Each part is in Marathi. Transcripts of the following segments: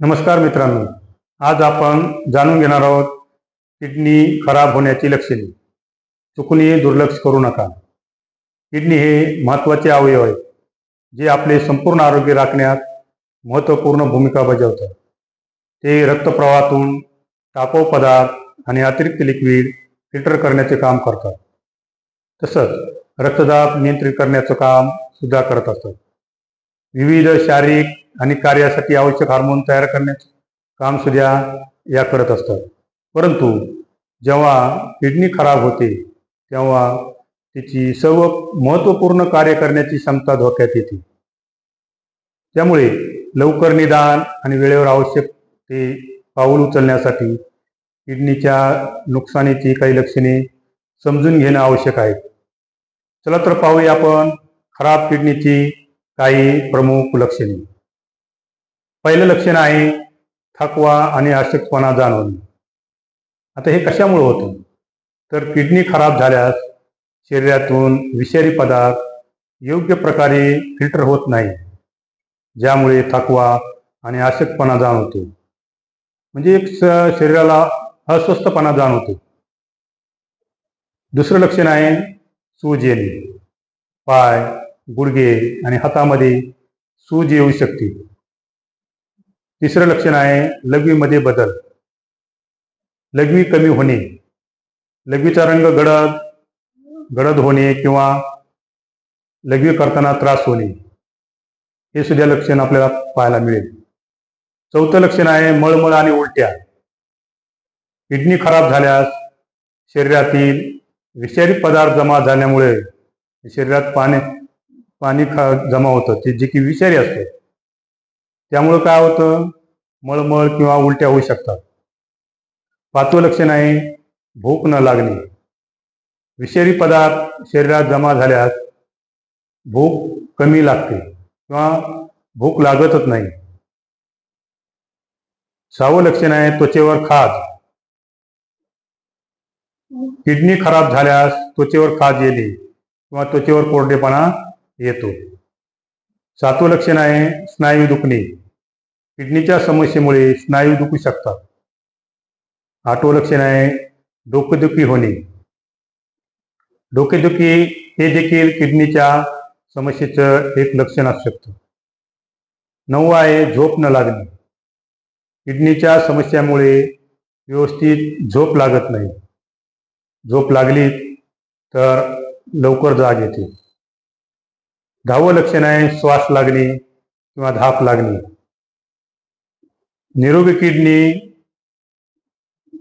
नमस्कार मित्रांनो. आज आपण जाणून घेणार आहोत किडनी खराब होण्याची लक्षणे. चुकूनही दुर्लक्ष करू नका. किडनी हे महत्त्वाचे अवयव आहे जे आपले संपूर्ण आरोग्य राखण्यात महत्त्वपूर्ण भूमिका बजावतात. ते रक्तप्रवाहातून टाकाऊ पदार्थ आणि अतिरिक्त लिक्विड फिल्टर करण्याचे काम करतात. तसंच रक्तदाब नियंत्रित करण्याचं काम सुद्धा करत असतात. विविध शारीरिक आणि कार्यासाठी आवश्यक हार्मोन तयार करण्याचे काम सुद्धा या करत असतात. परंतु जेव्हा किडनी खराब होते तेव्हा तिची सर्व महत्त्वपूर्ण कार्य करण्याची क्षमता धोक्यात येते. त्यामुळे लवकर निदान आणि वेळेवर आवश्यक ते पाऊल उचलण्यासाठी किडनीच्या नुकसानीची काही लक्षणे समजून घेणं आवश्यक आहे. चला तर पाहूया आपण खराब किडनीची काही प्रमुख लक्षणे. पहिलं लक्षण आहे थकवा आणि अशक्तपणा जाणवणे. आता हे कशामुळे होतं? तर किडनी खराब झाल्यास शरीरातून विषारी पदार्थ योग्य प्रकारे फिल्टर होत नाही. ज्यामुळे थकवा आणि अशक्तपणा जाणवतो. म्हणजे एक शरीराला अस्वस्थपणा जाणवतो. दुसरं लक्षण आहे सूज येणे पाय गुडघे आणि हातामध्ये सूज येऊ शकते. तिसरं लक्षण आहे लघवीमध्ये बदल. लघवी कमी होणे. लघवीचा रंग गडद गडद होणे किंवा लघवी करताना त्रास होणे. हे सुद्धा लक्षण आपल्याला पाहायला मिळेल. चौथं लक्षण आहे मळमळ आणि उलट्या. किडनी खराब झाल्यास शरीरातील विषारी पदार्थ जमा झाल्यामुळे शरीरात पाणी पाणी खा जमा होतं. ते जे की विषारी असतं. त्यामुळं काय होतं? मळमळ किंवा उलट्या होऊ शकतात. पाचवं लक्षण आहे भूक न लागणे. विषारी पदार्थ शरीरात जमा झाल्यास भूक कमी लागते किंवा भूक लागतच नाही. सहावं लक्षण आहे त्वचेवर खाज. किडनी खराब झाल्यास त्वचेवर खाज येणे किंवा त्वचेवर कोरडेपणा येतो. सातवं लक्षण आहे स्नायू दुखणे. किडनीच्या समस्येमुळे स्नायू दुखू शकतात. आठवं लक्षण आहे डोकेदुखी होणे. डोकेदुखी हे देखील किडनीच्या समस्येचं एक लक्षण असू शकतं. नववं आहे झोप न लागणे. किडनीच्या समस्यामुळे व्यवस्थित झोप लागत नाही. झोप लागली तर लवकर जाग येते. दहावं लक्षण आहे श्वास लागणे किंवा धाप लागणे. निरोगी किडनी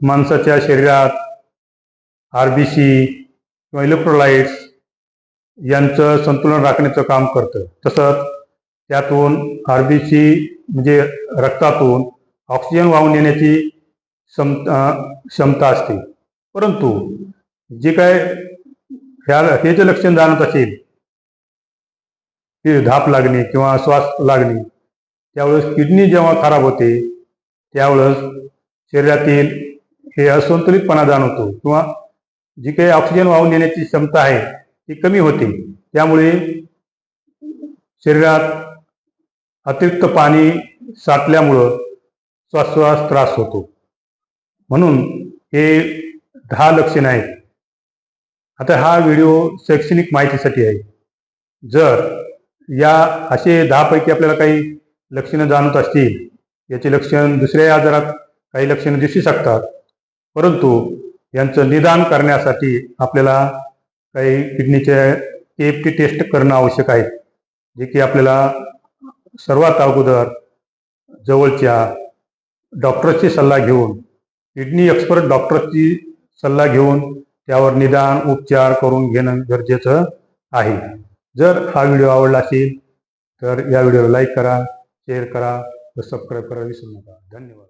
माणसाच्या शरीरात आरबीसी किंवा इलेक्ट्रोलाइट्स यांचं संतुलन राखण्याचं काम करतं. तसंच त्यातून आरबीसी म्हणजे रक्तातून ऑक्सिजन वाहून नेण्याची क्षम क्षमता असते. परंतु जे काय ह्या हे जे लक्षण जाणत असेल की धाप लागणे किंवा श्वास लागणे त्यावेळेस किडनी जेव्हा खराब होते त्यावेळेस शरीरातील हे असंतुलितपणा जाणवतो किंवा जी काही ऑक्सिजन वाहून नेण्याची क्षमता आहे ती कमी होते. त्यामुळे शरीरात अतिरिक्त पाणी साठल्यामुळं श्वासोश्वास त्रास होतो. म्हणून हे दहा लक्षणे आहेत. आता हा व्हिडिओ शैक्षणिक माहितीसाठी आहे. जर या असे दहापैकी आपल्याला काही लक्षणं जाणवत असतील. याचे लक्षण दुसऱ्या आजारात काही लक्षणं दिसू शकतात. परंतु यांचं निदान करण्यासाठी आपल्याला काही किडनीचे एफ टी टेस्ट करणं आवश्यक आहे. जे की आपल्याला सर्वात अगोदर जवळच्या डॉक्टरची सल्ला घेऊन किडनी एक्सपर्ट डॉक्टरची सल्ला घेऊन त्यावर निदान उपचार करून घेणं गरजेचं आहे. जर हा व्हिडिओ आवडला असेल तर या व्हिडिओला लाईक करा शेअर करा व सबस्क्राईब करायला विसरू नका. धन्यवाद.